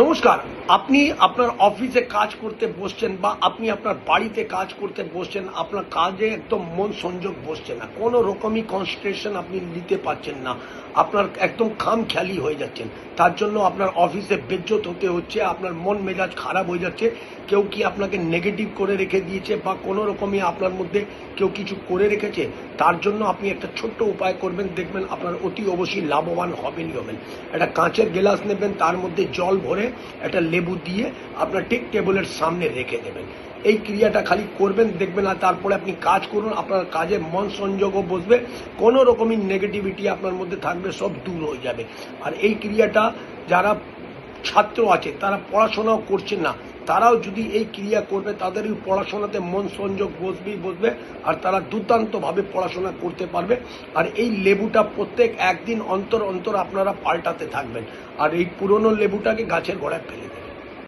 নমস্কার, আপনি আপনার অফিসে কাজ করতে বসছেন বা আপনি আপনার বাড়িতে কাজ করতে বসছেন, আপনার কাজে একদম মন সংযোগ বসছে না, কোনো রকমই কনসেন্ট্রেশন আপনি নিতে পারছেন না, আপনার একদম খাম খেয়ালি হয়ে যাচ্ছেন, তার জন্য আপনার অফিসে বেজ্জত হতে হচ্ছে, আপনার মন মেজাজ খারাপ হয়ে যাচ্ছে, কেউ কি আপনাকে নেগেটিভ করে রেখে দিয়েছে বা কোনো রকমই আপনার মধ্যে কেউ কিছু করে রেখেছে, তার জন্য আপনি একটা ছোট্ট উপায় করবেন, দেখবেন আপনার অতি অবশ্যই লাভবান হবেনই হবেন, একটা কাঁচের গ্লাস নেবেন, তার মধ্যে জল ভরে একটা লেবু দিয়ে আপনার ঠিক টেবিলের সামনে রেখে দেবেন। এই ক্রিয়াটা খালি করবেন, দেখবেন আর তারপরে আপনি কাজ করুন, আপনার কাজে মন সংযোগও বসবে, কোনো রকমই নেগেটিভিটি আপনার মধ্যে থাকবে, সব দূর হয়ে যাবে। আর এই ক্রিয়াটা যারা ছাত্র আছে, তারা পড়াশোনাও করছে না। তারাও যদি এই ক্রিয়া করবে তাদের এই পড়াশোনাতে মন সংযোগ বসবেই বসবে, আর তারা দুর্দান্তভাবে পড়াশোনা করতে পারবে। আর এই লেবুটা প্রত্যেক একদিন অন্তর অন্তর আপনারা পাল্টাতে থাকবেন। আর এই পুরনো লেবুটাকে গাছের গোড়ায় ফেলে দেবেন।